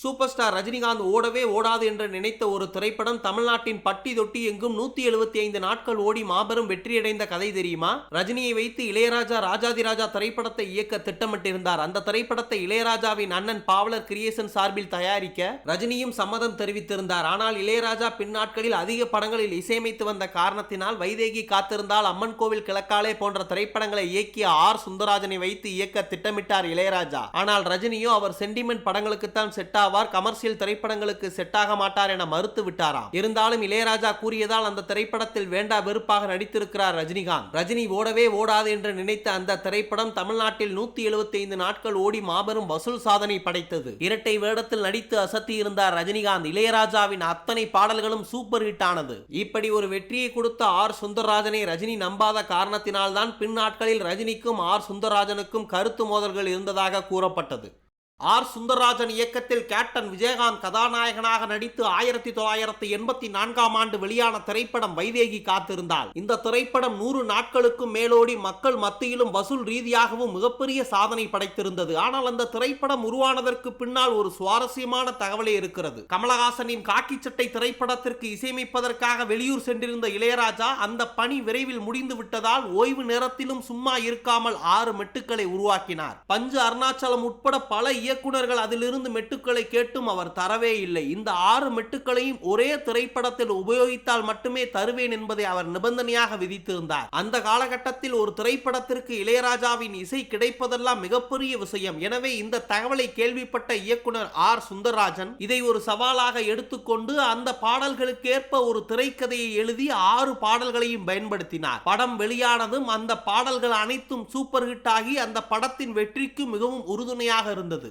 Super star Rajinikanth ஓடவே ஓடாது என்று நினைத்த ஒரு திரைப்படம் தமிழ்நாட்டின் பட்டி தொட்டி எங்கும் நூத்தி எழுபத்தி ஐந்து நாட்கள் ஓடி மாபெரும் வெற்றியடைந்த கதை தெரியுமா? ரஜினியை வைத்து இளையராஜா ராஜாதிராஜா திரைப்படத்தை இயக்க திட்டமிட்டிருந்தார். அந்த திரைப்படத்தை இளையராஜாவின் அண்ணன் பாவலர் கிரியேஷன் சார்பில் தயாரிக்க ரஜினியும் சம்மதம் தெரிவித்திருந்தார். ஆனால் இளையராஜா பின்னாட்களில் அதிக படங்களில் இசையமைத்து வந்த காரணத்தினால் வைதேகி காத்திருந்தால் அம்மன் கோவில் கிழக்காலே போன்ற திரைப்படங்களை இயக்கிய ஆர் சுந்தராஜனை வைத்து இயக்க திட்டமிட்டார் இளையராஜா. ஆனால் ரஜினியோ அவர் சென்டிமெண்ட் படங்களுக்குத்தான் செட் ஆவார் கமர்ஷியல் திரைப்படங்களுக்கு செட் ஆக மாட்டார் என மறுத்து விட்டாராம். இருந்தாலும் இளையராஜா கூறியதால் அந்த திரைப்படத்தில் வேண்டா வெறுப்பாக நடித்திருக்கிறார் ரஜினிகாந்த். ரஜினி ஓடவே ஓடாது என்று நினைத்த அந்த திரைப்படம் தமிழ்நாட்டில் நூத்தி எழுபத்தி ஐந்து நாட்கள் ஓடி மாபெரும் வசூல் சாதனை படைத்தது. இரட்டை வேடத்தில் நடித்து அசத்தி இருந்தார் ரஜினிகாந்த். இளையராஜாவின் அத்தனை பாடல்களும் சூப்பர் ஹிட் ஆனது. இப்படி ஒரு வெற்றியை கொடுத்த ஆர் சுந்தரராஜனை ரஜினி நம்பாத காரணத்தினால்தான் பின்னாட்களில் ரஜினிக்கும் ஆர் சுந்தரராஜனுக்கும் கருத்து மோதல்கள் இருந்ததாக கூறப்பட்டது. ஆர். சுந்தரராஜன் இயக்கத்தில் கேப்டன் விஜயகாந்த் கதாநாயகனாக நடித்து ஆயிரத்தி தொள்ளாயிரத்தி எண்பத்தி நான்காம் ஆண்டு வெளியான திரைப்படம் வைதேகி காத்திருந்தால் இந்த திரைப்படம் நூறு நாட்களுக்கும் மேலோடி மக்கள் மத்தியிலும் வசூல் ரீதியாகவும் மிகப்பெரிய சாதனை படைத்திருந்தது. ஆனால் அந்த திரைப்படம் உருவானதற்கு பின்னால் ஒரு சுவாரஸ்யமான தகவலே இருக்கிறது. கமலஹாசனின் காக்கி சட்டை திரைப்படத்திற்கு இசையமைப்பதற்காக வெளியூர் சென்றிருந்த இளையராஜா அந்த பணி விரைவில் முடிந்து விட்டதால் ஓய்வு நேரத்திலும் சும்மா இருக்காமல் ஆறு மெட்டுக்களை உருவாக்கினார். பஞ்சு அருணாச்சலம் உட்பட பல இயக்குனர்கள் அதிலிருந்து மெட்டுக்களை கேட்டும் அவர் தரவே இல்லை. இந்த ஆறு மெட்டுக்களையும் ஒரே திரைப்படத்தில் உபயோகித்தால் மட்டுமே தருவேன் என்பதை அவர் நிபந்தனையாக விதித்திருந்தார். அந்த காலகட்டத்தில் ஒரு திரைப்படத்திற்கு இளையராஜாவின் இசை கிடைப்பதெல்லாம் மிகப்பெரிய விஷயம். எனவே இந்த தகவலை கேள்விப்பட்ட இயக்குனர் ஆர். சுந்தரராஜன் இதை ஒரு சவாலாக எடுத்துக்கொண்டு அந்த பாடல்களுக்கேற்ப ஒரு திரைக்கதையை எழுதி ஆறு பாடல்களையும் பயன்படுத்தினார். படம் வெளியானதும் அந்த பாடல்கள் அனைத்தும் சூப்பர் ஹிட் ஆகி அந்த படத்தின் வெற்றிக்கு மிகவும் உறுதுணையாக இருந்தது.